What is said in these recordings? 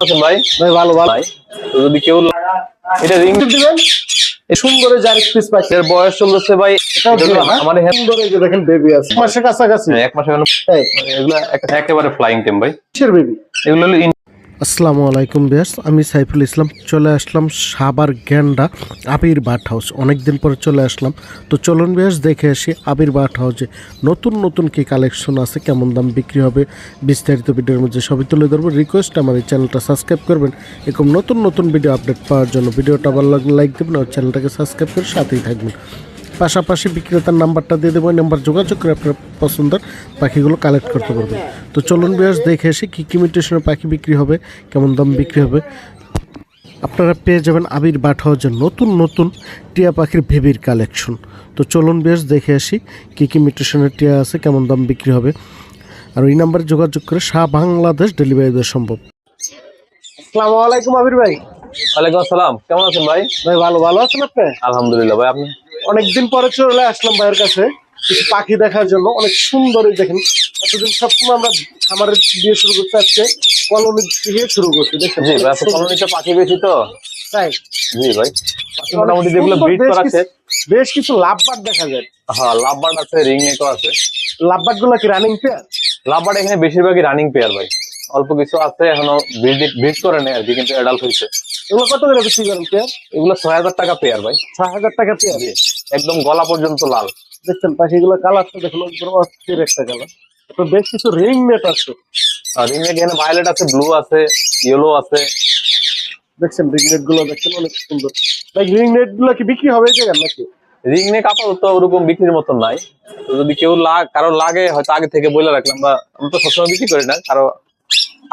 আছেন ভাই? ভাই ভালো ভালো। ভাই যদি কেউ এটা রিং দিবেন? সুন্দর যার পিস পাইছে এর বয়স চলতেছে ভাই হ্যাঁ? সুন্দর এই যে দেখেন বেবি আছে। মাসের কাছাকাছি। এক মাসে এখন এগুলো এক- একেবারে ফ্লাইং টেম ভাই। কিসের বেবি এগুলো হলো আসসালামু আলাইকুম বিয়াস আমি সাইফুল ইসলাম। চলে আসলাম সাবার গ্যান্ডা আবির বাট হাউস। অনেক দিন পরে চলে আসলাম। তো চলুন বিয়াস দেখে আসি আবির বাট হাউসে নতুন নতুন কি কালেকশন আছে, কেমন দাম বিক্রি হবে, বিস্তারিত ভিডিওর মধ্যে সবই তুলে ধরবো। রিকোয়েস্ট, আমার এই চ্যানেলটা সাবস্ক্রাইব করবেন। এরকম নতুন নতুন ভিডিও আপডেট পাওয়ার জন্য ভিডিওটা ভালো লাগলে লাইক দেবেন, আর চ্যানেলটাকে সাবস্ক্রাইব করে সাথেই থাকবেন। পাশাপাশি বিক্রেতার নাম্বারটা দিয়ে দেবো নাম্বার যোগাযোগ করে আপনার পছন্দের পাখিগুলো কালেক্ট করতে পারবেন তো চলুন বিয়াস দেখে এসে কী কী মিউটেশনের পাখি বিক্রি হবে কেমন দাম বিক্রি হবে। আপনারা পেয়ে যাবেন আবির বাট হাউজের নতুন নতুন টিয়া পাখির ভেবির কালেকশন তো চলুন বেশ দেখে আসি কী কী মিউটেশনের টিয়া আছে কেমন দাম বিক্রি হবে। আর ওই নাম্বারে যোগাযোগ করে সারা বাংলাদেশ ডেলিভারি দেওয়া সম্ভব। আসসালামু আলাইকুম আবির ভাই। ওয়ালাইকুম আসসালাম। কেমন আছেন ভাই? ভাই ভালো ভালো আছেন আপনি? আলহামদুলিল্লাহ ভাই আপনি? অনেকদিন পরে চলে আসলাম ভাইয়ের কাছে কিছু পাখি দেখার জন্য। অনেক সুন্দর এই দেখেন। এতদিন সবসময় আমরা খামারে দিয়ে শুরু করতে আজকে কলোনি দিয়ে শুরু করছি দেখেন। জি ভাই কলোনিতে পাখি বেশি তো? তাই? জি ভাই। মোটামুটি যেগুলো ব্রিড বেশ করা আছে। কিছু- বেশ কিছু লাভবাট দেখা যায়। হ্যাঁ লাভবার্ড আছে রিং নেকও আছে। লাভবাটগুলো কি রানিং পেয়ার লাভবার্ড এখানে বেশিরভাগই রানিং পেয়ার ভাই। অল্প কিছু আছে এখনও ব্রিড ব্রিড করে নেই আর কি কিন্তু অ্যাডাল্ট হয়েছে। এগুলো কত করে বিক্রি করেন পেয়ার? এগুলো ছয় হাজার টাকা পেয়ার ভাই। ছয় হাজার টাকা পেয়ার? একদম গলা পর্যন্ত লাল। দেখছেন পাখিগুলো কালারটা দেখুন অস্থির একটা কালার তো বেশ কিছু রিং নেট আছে। আর রিং এখানে ভায়োলেট আছে ব্লু আছে ইয়েলো আছে। দেখছেন রিং নেটগুলো দেখছেন অনেক সুন্দর। ভাই রিং নেটগুলো কি বিক্রি হবে জায়গায় নাকি? রিং নেক আপাতত ওরকম বিক্রির মতন নাই। তো যদি কেউ লাগ কারও লাগে হয়তো আগে থেকে বলে রাখলাম বা আমরা তো সবসময় বিক্রি করি না কারও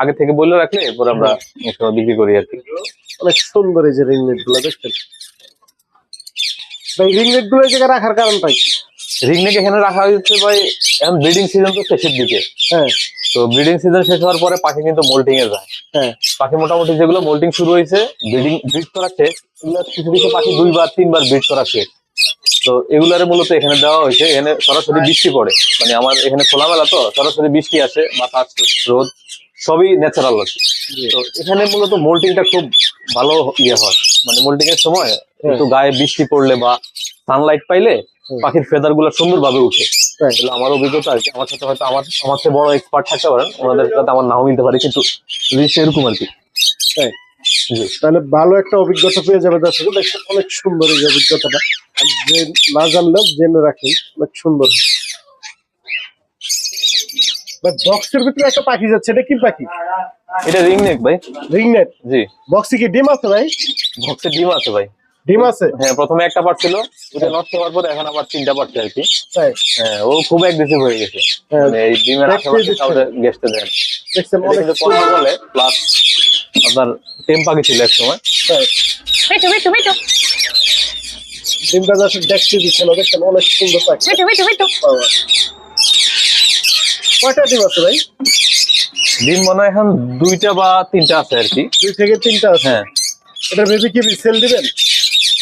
আগে থেকে বলে রাখলে এরপর আমরা সময় বিক্রি করি আর কি। অনেক সুন্দর এই যে রিং নেটগুলো দেখছেন? ভাই রিং নেটগুলো জায়গায় রাখার কারণটা কি রিং নেক এখানে রাখা হয়েছে ভাই এখন ব্রিডিং সিজন তো শেষের দিকে। হ্যাঁ। তো ব্রিডিং সিজন শেষ হওয়ার পরে পাখি কিন্তু মোল্টিং এ যায়। হ্যাঁ। পাখি মোটামুটি যেগুলো মোল্টিং শুরু হয়েছে ব্রিডিং ব্রিড করা শেষ। এগুলো কিছু কিছু পাখি দুইবার তিনবার ব্রিড করা শেষ। তো এগুলারে মূলত এখানে দেওয়া হয়েছে এখানে সরাসরি বৃষ্টি পড়ে। মানে আমার এখানে খোলামেলা তো সরাসরি বৃষ্টি আসে বাতাস রোদ। সবই ন্যাচারাল আছে। তো এখানে মূলত মোল্টিংটা খুব ভালো ইয়ে হয়। মানে মোল্টিং এর সময় একটু গায়ে বৃষ্টি পড়লে বা সানলাইট পাইলে পাখির ফেদারগুলো সুন্দর ভাবে উঠে তাই। আমার অভিজ্ঞতা কি। আমার সাথে হয়তো আমার আমার চেয়ে বড় এক্সপার্ট থাকতে পারেন। ওনাদের সাথে আমার নাও মিলতে পারে কিন্তু জিনিসটা এরকম আর কি। তাহলে ভালো একটা অভিজ্ঞতা পেয়ে যাবে দর্শক। অনেক সুন্দর এই অভিজ্ঞতাটা। যে না জানলেও জেনে রাখেন অনেক সুন্দর। বক্সের ভিতরে একটা পাখি যাচ্ছে এটা কি পাখি? এটা রিং নেক ভাই। রিং নেট জি। বক্সে কি ডিম আছে ভাই? ভক্সের ডিম আছে ভাই। ডিম আছে? হ্যাঁ প্রথমে একটা পার্ট ছিল ওটা নষ্ট হওয়ার পরে এখন আবার তিনটা পাচ্ছে আর কি। হ্যাঁ ও খুব অ্যাগ্রেসিভ হয়ে গেছে। হ্যাঁ, মানে এই ডিমের আশেপাশে। কাউকে গেস্টে দেন দেখছেন অনেক কথা বলে প্লাস আপনার টেম পাখি ছিল এক সময়। তাই? Wait, wait, wait, ডিমটা দর্শক দেখতে দিচ্ছিল দেখছেন অনেক সুন্দর পাখি। wait, wait, wait. বাবা। কয়টা ডিম আছে ভাই? ডিম মনে হয় এখন দুইটা বা তিনটা আছে আর কি। দুই থেকে তিনটা আছে? হ্যাঁ। এটা ভেবে কি সেল দিবেন?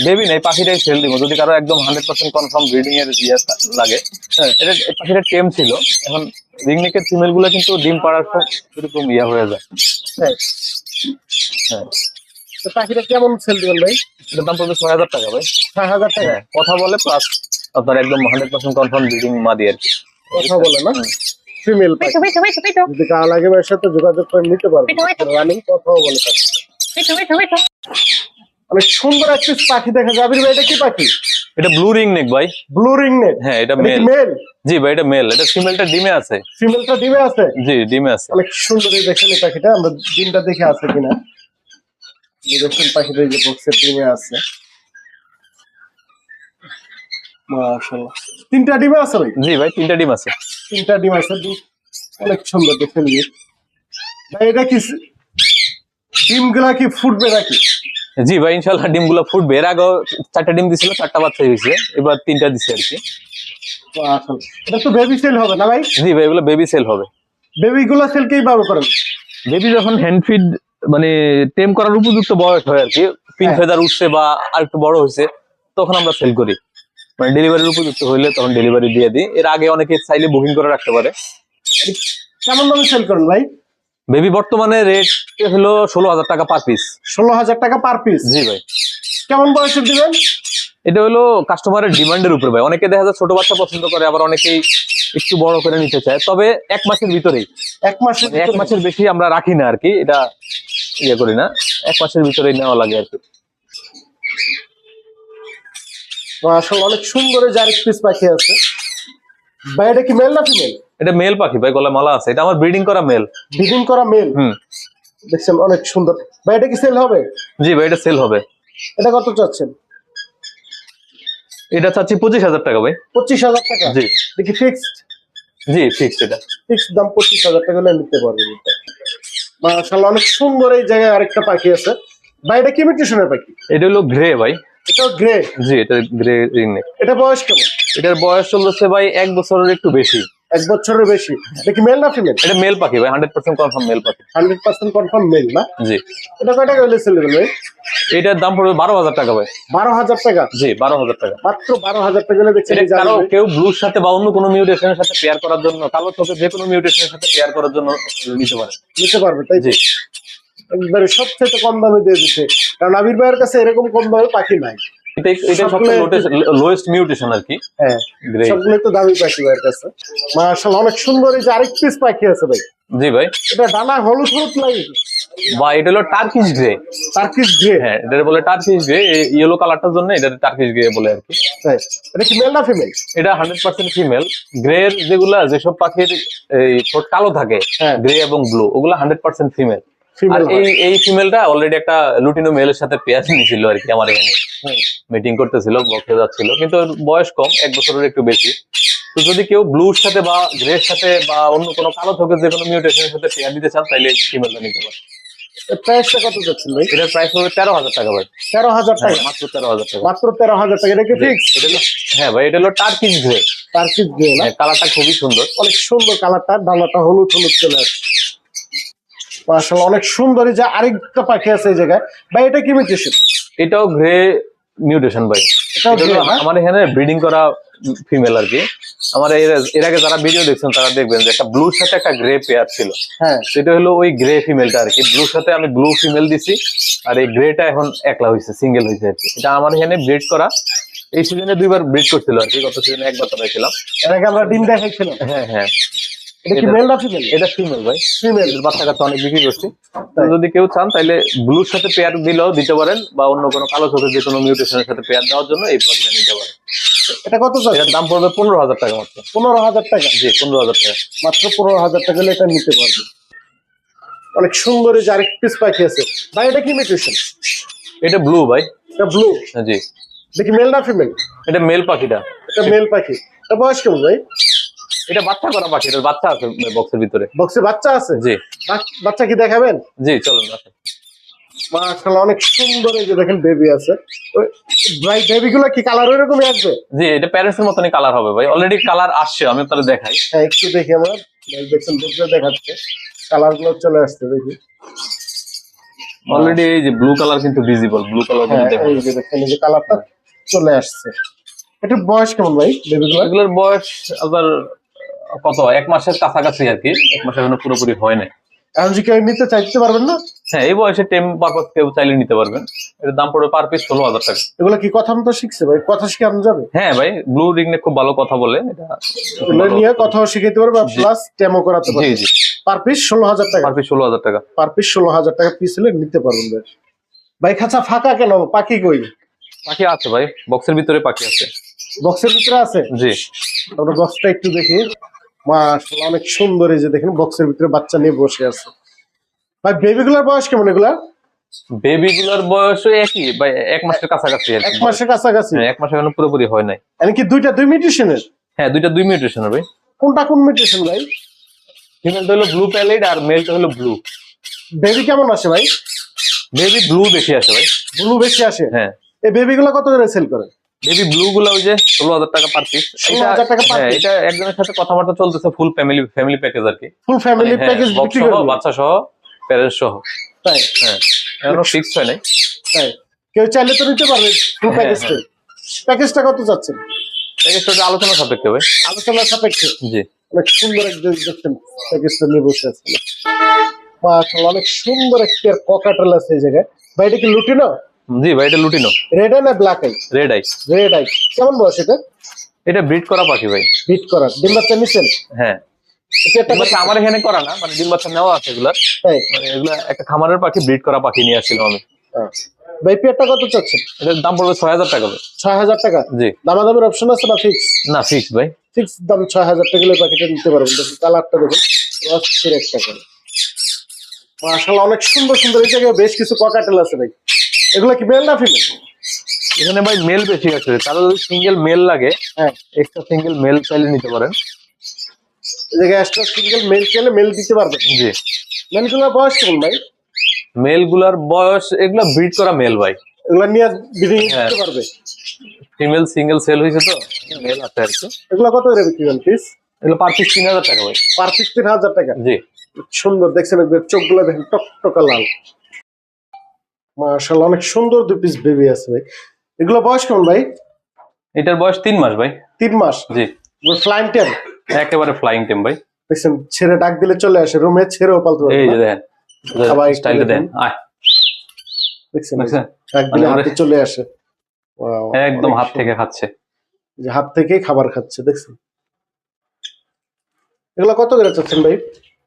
বেবি নেই পাখিটাই সেল দিব। যদি কারও একদম হান্ড্রেড পার্সেন্ট কনফার্ম ব্রিডিং এর ইয়ে লাগে। হ্যাঁ। এটা পাখিটা টেম ছিল। এখন রিংনেকের ফিমেলগুলো কিন্তু ডিম পাড়ার পর এরকম ইয়ে হয়ে যায়। হ্যাঁ। তো পাখিটা কেমন সেল দিবেন ভাই? এটার দাম পড়বে ছয় হাজার টাকা ভাই। ছয় হাজার টাকা? হ্যাঁ কথা বলে প্লাস আপনার একদম হান্ড্রেড পার্সেন্ট কনফার্ম ব্রিডিং মাদি আর কি। কথা বলে না? ফিমেল. যদি কার লাগে ভাইয়ের সাথে যোগাযোগ করে নিতে পারবে. রানিং কথাও বলে wait. অনেক সুন্দর একটা পাখি দেখা যাবে ভাই এটা কি পাখি? এটা ব্লু রিং নেক ভাই। ব্লু রিং নেট হ্যাঁ এটা এটা মেল মেল জি ভাই এটা মেল এটা ফিমেলটা ডিমে আছে। ফিমেলটা ডিমে আছে? জি ডিমে আছে। অনেক সুন্দর এই দেখেন এই পাখিটা। আমরা ডিমটা দেখে আছে কিনা? এই দেখেন পাখিটা এই যে বক্সের ডিমে আছে। মাশাআল্লাহ। তিনটা ডিমে আছে ভাই? জি ভাই তিনটা ডিম আছে। তিনটা ডিম আছে অনেক সুন্দর দেখেন ভাই এটা কি ডিমগুলা কি ফুটবে নাকি? জি ভাই ইনশাল্লাহ ডিমগুলো ফুটবে। এর আগেও চারটা ডিম দিছিল চারটা বাচ্চা হয়েছে এবার তিনটা দিছে আর কি। এটা তো বেবি সেল হবে না ভাই? জি ভাই এগুলো বেবি সেল হবে। বেবি গুলা সেল কীভাবে করেন? বেবি যখন হ্যান্ড ফিড মানে টেম করার উপযুক্ত বয়স হয় আর কি পিন হ্যাঁ। ফেদার উঠছে বা আর একটু বড় হয়েছে তখন আমরা সেল করি। মানে ডেলিভারির উপযুক্ত হইলে তখন ডেলিভারি দিয়ে দিই। এর আগে অনেকে চাইলে বুকিং করে রাখতে পারে। কেমন দামে সেল করেন ভাই? বেবি বর্তমানে রেট হলো ষোলো হাজার টাকা পার পিস ষোলো হাজার টাকা পার পিস জি ভাই। কেমন বয়সের দিবেন এটা হলো কাস্টমারের ডিমান্ডের উপর ভাই। অনেকে দেখা যায় ছোট বাচ্চা পছন্দ করে আবার অনেকেই একটু বড় করে নিতে চায়। তবে এক মাসের ভিতরেই। এক মাসের মানে এক মাসের বেশি আমরা রাখি না আর কি। এটা ইয়ে করি না। এক মাসের ভিতরেই নেওয়া লাগে আর কি। আসলে অনেক সুন্দর এই যে পিস পাখি আছে। ভাই এটা কি মেল না ফিমেল? এটা মেল পাখি ভাই গলা মালা আছে। এটা আমার ব্রিডিং করা মেল। ব্রিডিং করা মেল? হুম। দেখছেন অনেক সুন্দর। ভাই এটা কি সেল হবে? জি ভাই এটা সেল হবে। এটা কত চাচ্ছেন? এটা চাচ্ছি পঁচিশ হাজার টাকা ভাই। পঁচিশ হাজার টাকা? জি। দেখি ফিক্সড জি ফিক্সড এটা। ফিক্সড দাম পঁচিশ হাজার টাকা হলে নিতে পারবেন মাশাআল্লাহ অনেক সুন্দর এই জায়গায় আরেকটা পাখি আছে। ভাই এটা কি মিউটেশনের পাখি? এটা হলো গ্রে ভাই। এটাও গ্রে জি এটা গ্রে এটা বয়স কেমন? এটার বয়স চলতেছে ভাই এক বছরের একটু বেশি। এক বছরের বেশি। এটা কি মেল না ফিমেল এটা মেল পাখি ভাই হান্ড্রেড পার্সেন্ট কনফার্ম মেল পাখি। হান্ড্রেড পার্সেন্ট কনফার্ম মেল না? জি। এটা কয় টাকা হলে সেল ভাই এটার দাম পড়বে বারো হাজার টাকা ভাই। বারো হাজার টাকা? জি বারো হাজার টাকা। মাত্র বারো হাজার টাকা হলে দেখছেন এই যে কারও কেউ ব্লুর সাথে বা অন্য কোনো মিউটেশনের সাথে পেয়ার করার জন্য কালো চোখে যে কোনো মিউটেশনের সাথে পেয়ার করার জন্য নিতে পারে। নিতে পারবে তাই জি। একবারে সবচেয়ে কম দামে দিয়ে দিচ্ছে কারণ আবির ভাইয়ের কাছে এরকম কম দামে পাখি নাই। এটা সবচেয়ে লোয়েস্ট মিউটেশন আর কি। হ্যাঁ সবগুলো তো দামি পাখি ভাইয়ের কাছে। অনেক সুন্দর এই যে আরেক পিস পাখি আছে ভাই। জি ভাই। এটা ডানা হলুদ হলুদ লাগে বা এটা হলো টার্কিশ গ্রে টার্কিশ গ্রে হ্যাঁ এটা বলে টার্কিশ গ্রে ইয়েলো কালারটার জন্য এটা টার্কিশ গ্রে বলে আর কি। হ্যাঁ এটা কি মেল না ফিমেল এটা হান্ড্রেড পার্সেন্ট ফিমেল গ্রে এর যেগুলা যেসব পাখির এই ঠোঁট কালো থাকে হ্যাঁ। গ্রে এবং ব্লু ওগুলা হান্ড্রেড পার্সেন্ট ফিমেল আর এই এই ফিমেলটা অলরেডি একটা লুটিনো মেলের সাথে পেয়ার নিয়েছিল আর কি আমার এখানে। মিটিং করতেছিল বক্সে যাচ্ছিল কিন্তু বয়স কম এক বছরের একটু বেশি। তো যদি কেউ ব্লুর সাথে বা গ্রের সাথে বা অন্য কোনো কালো চোখের যে কোনো মিউটেশনের সাথে পেয়ার দিতে চান তাহলে ফিমেলটা নিতে পারে প্রাইসটা কত ভাই? এটার প্রাইস হবে তেরো হাজার টাকা ভাই। তেরো হাজার হ্যাঁ, টাকা মাত্র তেরো হাজার টাকা। মাত্র তেরো হাজার টাকা এটা কি ফিক্স এটা হলো হ্যাঁ ভাই এটা হলো টার্কিশ গ্রে টার্কিশ গ্রে না? কালারটা খুবই সুন্দর। অনেক সুন্দর কালারটা ডানাটা হলুদ হলুদ চলে আসছে। মার্শাল অনেক সুন্দর যে আরেকটা পাখি আছে এই জায়গায়। ভাই এটা কি মিউটেশন এটাও গ্রে মিউটেশন ভাই। না? আমার এখানে ব্রিডিং করা ফিমেল আর কি। আমার এর আগে যারা ভিডিও দেখছেন তারা দেখবেন যে একটা ব্লুর সাথে একটা গ্রে পেয়ার ছিল। হ্যাঁ। সেটা হলো ওই গ্রে ফিমেলটা আর কি। ব্লুর সাথে আমি ব্লু ফিমেল দিছি আর এই গ্রেটা এখন একলা হয়েছে সিঙ্গেল হয়েছে আর কি। এটা আমার এখানে ব্রিড করা। এই সিজনে দুইবার ব্রিড করছিল আর কি গত সিজনে একবার করাইছিলাম এর আগে আমরা ডিম দেখাইছিলাম। হ্যাঁ হ্যাঁ। এটা কি মেল না ফিমেল এটা ফিমেল ভাই। ফিমেল বাচ্চা অনেক বিক্রি করছি। যদি কেউ চান তাহলে ব্লুর সাথে পেয়ার দিলেও দিতে পারেন বা অন্য কোনো কালো চোখের যে কোনো মিউটেশনের সাথে পেয়ার দেওয়ার জন্য এই পাখিটা নিতে পারেন। এটা কত দাম পড়বে পনেরো হাজার টাকা মাত্র। পনেরো হাজার টাকা? জি পনেরো হাজার টাকা। মাত্র পনেরো হাজার টাকা হলে এটা নিতে পারবে। অনেক সুন্দর যে আরেক পিস পাখি আছে। ভাই এটা কি মিউটেশন এটা ব্লু ভাই। এটা ব্লু জি। দেখি মেল না ফিমেল এটা মেল পাখিটা। এটা মেল পাখি। এটা বয়স কেমন ভাই? এটা বাচ্চা করা পাখি এটার বাচ্চা আছে বক্সের ভিতরে। বক্সে বাচ্চা আছে? জি। বাচ্চা কি দেখাবেন? জি চলুন। মাশাআল্লাহ অনেক সুন্দর এই যে দেখেন বেবি আছে। ওই ভাই বেবি গুলো কি কালার ওইরকমই আসবে? জি এটা প্যারেন্টস এর মতনই কালার হবে ভাই। অলরেডি কালার আসছে আমি আপনাদের দেখাই। হ্যাঁ একটু দেখি আমরা। দেখছেন দেখলে দেখাচ্ছে। কালারগুলো চলে আসছে দেখি। অলরেডি এই যে ব্লু কালার কিন্তু ভিজিবল ব্লু কালার হ্যাঁ দেখুন এই যে দেখেন এই যে কালারটা চলে আসছে। এটা বয়স কেমন ভাই বেবি গুলো এগুলোর বয়স আবার কত এক মাসের কাছাকাছি আর কি এক মাস এখনও পুরোপুরি হয় না এখন যে কেউ নিতে চাইতে পারবেন না? হ্যাঁ এই বয়সে টেম পারপাস কেউ চাইলে নিতে পারবেন। দাম পড়বে পার পিস ষোলো হাজার টাকা। এগুলো কি কথা মতো শিখছে ভাই? কথা শিখানো যাবে? হ্যাঁ ভাই ব্লু রিংনে খুব ভালো কথা বলে এটা নিয়ে কথাও শিখাইতে পারবে প্লাস ডেমো করাতে জি জি। পার পিস ষোলো হাজার টাকা। পার পিস ষোলো হাজার টাকা। পার পিস ষোলো হাজার টাকা পিস হলে নিতে পারবেন ভাই। ভাই খাঁচা ফাঁকা কেন? পাখি কই? পাখি আছে ভাই বক্সের ভিতরে পাখি আছে। বক্সের ভিতরে আছে? জি। আমরা বক্সটা একটু দেখি। মাশাআল্লাহ অনেক সুন্দর এই যে দেখেন বক্সের ভিতরে বাচ্চা নিয়ে বসে আছে। ভাই বেবিগুলোর বয়স কেমন এগুলা? বয়স একই ভাই এক মাসের কাছাকাছি এক মাসের কাছাকাছি? হ্যাঁ, এক এখনও পুরোপুরি হয় নাই। এমনকি দুইটা দুই মিউটেশনের হ্যাঁ দুইটা দুই ভাই। কোনটা কোন মিউটেশন ভাই? ফিমেলটা হলো ব্লু প্যালেট আর মেলটা হলো ব্লু বেবি কেমন আসে ভাই? বেবি ব্লু বেশি আছে ভাই। ব্লু বেশি আসে? হ্যাঁ। এই বেবিগুলো কত করে সেল করে? বেবি ব্লু গুলো ওই যে ষোলো হাজার টাকা পার পিস 16,000 টাকা per হ্যাঁ। এটা একজনের সাথে কথাবার্তা চলতেছে ফুল ফ্যামিলি ফ্যামিলি প্যাকেজ আর কি। ফুল ফ্যামিলি প্যাকেজ বাচ্চা সহ প্যারেন্টস সহ। তাই? হ্যাঁ এখনও ফিক্স হয় নাই। তাই? কেউ চাইলে তো নিতে পারবে ফুল প্যাকেজটা প্যাকেজটা কত যাচ্ছেন প্যাকেজটা আলোচনা সাপেক্ষে ভাই। আলোচনা সাপেক্ষে? জি। অনেক সুন্দর এক দেখছেন প্যাকেজটা নিয়ে বসে আছে মাশাআল্লাহ অনেক সুন্দর একটা ককাটেল আছে এই জায়গায়। ভাই এটা কি লুটিনো জি ভাই এটা লুটিনো। রেড আই না black eye red eye red eye কেমন বয়স এটা? এটা ব্রিড করা পাখি ভাই। বিট করার ডিম বাচ্চা নিছেন হ্যাঁ। আমার এখানে করা না মানে ডিম বাচ্চা নেওয়া আছে এগুলা মানে এগুলা একটা খামারের পাখি ব্রিড করা পাখি নিয়ে আসছিলাম আমি। হ্যাঁ। ভাই পেয়ারটা কত চাচ্ছেন? এটার দাম পড়বে ছয় হাজার টাকা ছয় হাজার টাকা? জি। দামাদামের অপশন আছে না ফিক্স না ফিক্স ভাই। ফিক্স দাম ছয় হাজার টাকা হলে পাখিটা নিতে পারবেন। দেখুন কালারটা দেখুন। অস্থির একটা কালার মাশাআল্লাহ অনেক সুন্দর সুন্দর এই জায়গায় বেশ কিছু ককাটেল আছে ভাই। এগুলো কি মেল না ফিমেল এখানে ভাই মেল বেশি আছে। তাহলে যদি সিঙ্গেল মেল লাগে হ্যাঁ। এক্সট্রা সিঙ্গেল মেল চাইলে নিতে পারেন। জায়গায় এক্সট্রা সিঙ্গেল মেল চাইলে মেল দিতে পারবেন। জি। মেলগুলোর বয়স কেমন ভাই? মেলগুলার বয়স এগুলা ব্রিড করা মেল ভাই। এগুলো নিয়ে ব্রিডিং হ্যাঁ। করতে পারবে? ফিমেল সিঙ্গেল সেল হয়েছে তো? মেল আছে আর কি। এগুলো কত করে বিক্রি করেন পিস এগুলো পার পিস তিন হাজার টাকা ভাই। পার পিস তিন হাজার টাকা? জি। সুন্দর দেখছেন চোখগুলো দেখেন টকটকা লাল। মাশাআল্লাহ অনেক সুন্দর দুই পিস বেবি আছে ভাই। এগুলো বয়স কেমন ভাই? এটার বয়স তিন মাস ভাই। তিন মাস? জি। ফ্লাইং টেন একেবারে ফ্লাইং টেম ভাই। দেখছেন ছেড়ে ডাক দিলে চলে আসে রুমে ছেড়েও পালতে এই যে দেখেন সবাই স্টাইলটা দেন। আয়। দেখছেন? ডাক দিলে মানে হাতে চলে আসে। একদম হাত থেকে খাচ্ছে। যে হাত থেকেই খাবার খাচ্ছে দেখছেন? এগুলো কত করে চাচ্ছেন ভাই?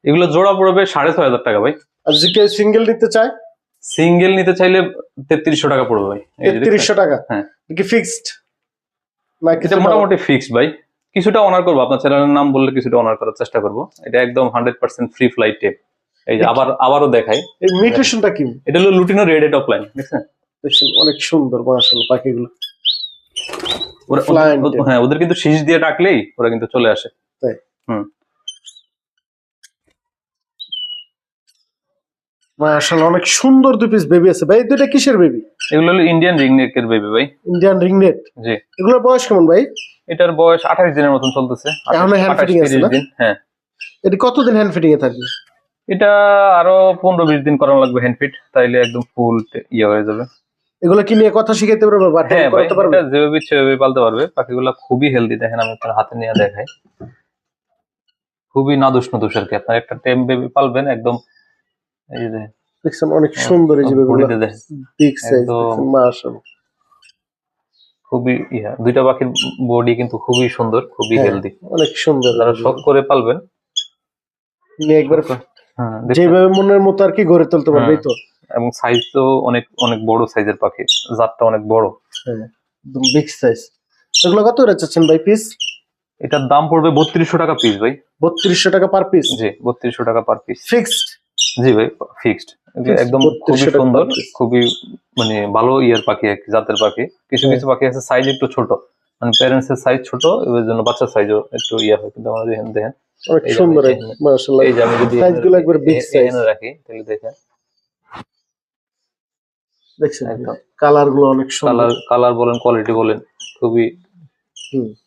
এগুলো জোড়া পড়বে সাড়ে ছয় হাজার টাকা ভাই। আর যে কেউ সিঙ্গেল নিতে চায়? সিঙ্গেল নিতে চাইলে তেত্রিশশো টাকা পড়বে ভাই? তেত্রিশশো টাকা? হ্যাঁ। কি ফিক্সড এটা মোটামুটি ফিক্সড ভাই। কিছুটা অনার করব। আপনার চ্যানেলের নাম বললে কিছুটা অনার করার চেষ্টা করব। এটা একদম hundred percent free flight tame এই যে আবার আবারও দেখাই। এই মিউটেশনটা কি? এটা হলো লুটিনো রেড টপ লাইন দেখছেন অনেক সুন্দর মাশাআল্লাহ পাখিগুলো। ওরা হ্যাঁ ওদের কিন্তু শীষ দিয়ে ডাকলেই ওরা কিন্তু চলে আসে। মাশাআল্লাহ অনেক সুন্দর দুই পিস বেবি আছে। ভাই দুইটা কিসের বেবি এগুলো হলো ইন্ডিয়ান রিংনেকের বেবি ভাই। ইন্ডিয়ান রিংনেট জি। এগুলোর বয়স কেমন ভাই? এটার বয়স আঠাশ দিনের মতন চলতেছে। এখনও 28, fitting আছে না? হ্যাঁ। এটা কতদিন হ্যান্ড ফিটিং এ থাকবে? এটা আরও পনেরো বিশ দিন করানো লাগবে হ্যান্ড ফিট তাইলে একদম ফুল ইয়ে হয়ে যাবে। এগুলো কি নিয়ে কথা শিখাইতে পারবে বা হ্যাঁ করতে পারবে? এটা যেভাবে ইচ্ছে সেভাবে পালতে পারবে। পাখিগুলো খুবই হেলদি দেখেন আমি আপনার হাতে নিয়ে দেখাই। খুবই নাদুস নদুস আর কি আপনার একটা টেম বেবি পালবেন একদম এই যে দেখছেন অনেক সুন্দর এই যে বেবিগুলো বিগ সাইজ মাশাআল্লাহ। খুবই ইয়া দুইটা পাখির বডি কিন্তু খুবই সুন্দর খুবই হ্যাঁ, হেলদি অনেক সুন্দর। যারা শখ করে পালবেন। একবার হ্যাঁ যেভাবে মনের মতো আর কি গড়ে তুলতে পারবে তো। এবং সাইজ তো অনেক অনেক বড় সাইজের পাখি জাতটা অনেক বড়। হ্যাঁ একদম বিগ সাইজ এগুলো কত করে চাচ্ছেন ভাই পিস এটার দাম পড়বে বত্রিশশো টাকা পিস ভাই। বত্রিশশো টাকা পার পিস জি বত্রিশশো টাকা পার পিস ফিক্সড জি ভাই ফিক্সড একদম খুবই সুন্দর খুবই মানে ভালো ইয়ের পাখি আর কি, জাতের পাখি। কিছু হ্যাঁ। কিছু পাখি আছে সাইজ একটু ছোট। মানে প্যারেন্টস এর সাইজ ছোট এর জন্য বাচ্চার সাইজও একটু ইয়ে হয় কিন্তু আমাদের এখানে দেখেন অনেক সুন্দর মাশাআল্লাহ। এই যে আমি যদি Size গুলো একবারে big এখানে- রাখি তাহলে দেখেন। দেখছেন একদম। কালারগুলো অনেক সুন্দর। কালার কালার বলেন কোয়ালিটি বলেন খুবই।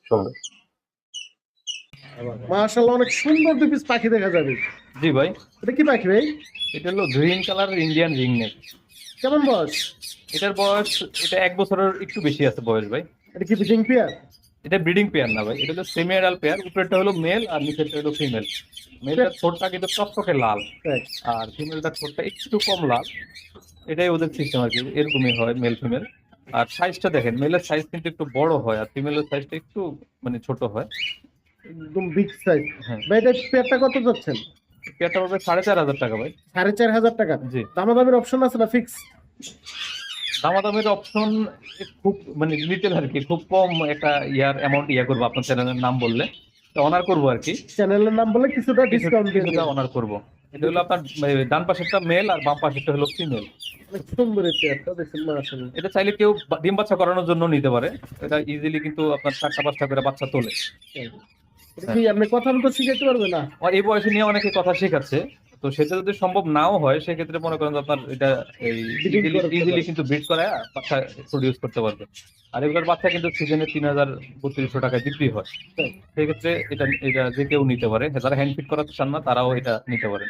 সুন্দর। মাশাআল্লাহ অনেক সুন্দর দুই পিস পাখি দেখা যাবে। জি ভাই। এটা কি পাখি ভাই? এটা হলো green colour Indian ring neck. কেমন বয়স? এটার বয়স এটা এক বছরের একটু বেশি আছে বয়স ভাই। এটা কি ফিটিং পেয়ার? এটা ব্রিডিং পেয়ার না ভাই এটা হলো সেমি অ্যাডাল পেয়ার উপরেরটা হলো মেল আর নিচেরটা হলো ফিমেল। মেলটার ঠোঁটটা কিন্তু টকটকে লাল। আর ফিমেলটার ঠোঁটটা একটু কম লাল। এটাই ওদের সিস্টেম আর কি এরকমই হয় মেল ফিমেল আর সাইজটা দেখেন মেলের সাইজ কিন্তু একটু বড় হয় আর ফিমেলের সাইজটা একটু মানে ছোট হয়। একদম বিগ সাইজ হ্যাঁ। ভাই এটা পেয়ারটা কত যাচ্ছেন? পেয়ারটা পড়বে সাড়ে চার হাজার টাকা ভাই। সাড়ে চার হাজার টাকা? জি। দামাদামের অপশন আছে না ফিক্স দামাদামের অপশন খুব মানে লিটেল আর কি খুব কম একটা ইয়ার অ্যামাউন্ট ইয়া করব আপনার চ্যানেলের নাম বললে। তো অনার করব আর কি। চ্যানেলের নাম কিছুটা ডিসকাউন্ট কিছুটা অনার করব। এটা হলো আপনার ডান পাশেরটা মেল আর বাম পাশেরটা হলো ফিমেল সুন্দর মাশাআল্লাহ এটা চাইলে কেউ ডিম বাচ্চা করানোর জন্য নিতে পারে। এটা ইজিলি কিন্তু আপনার চারটা পাঁচটা করে বাচ্চা তোলে। এটা কি আপনি কথা মতো শিখাতে পারবে না? এই বয়সে নিয়ে অনেকে কথা শেখাচ্ছে তো সেটা যদি সম্ভব নাও হয় সেক্ষেত্রে মনে করেন যে আপনার এটা ইজিলি কিন্তু বিট করা বাচ্চা প্রডিউস করতে পারবে। আর এগুলোর বাচ্চা কিন্তু সিজনে তিন হাজার বত্রিশশো টাকায় বিক্রি হয়। সেক্ষেত্রে এটা এটা যে কেউ নিতে পারে যারা হ্যান্ড ফিট করাতে চান না তারাও এটা নিতে পারে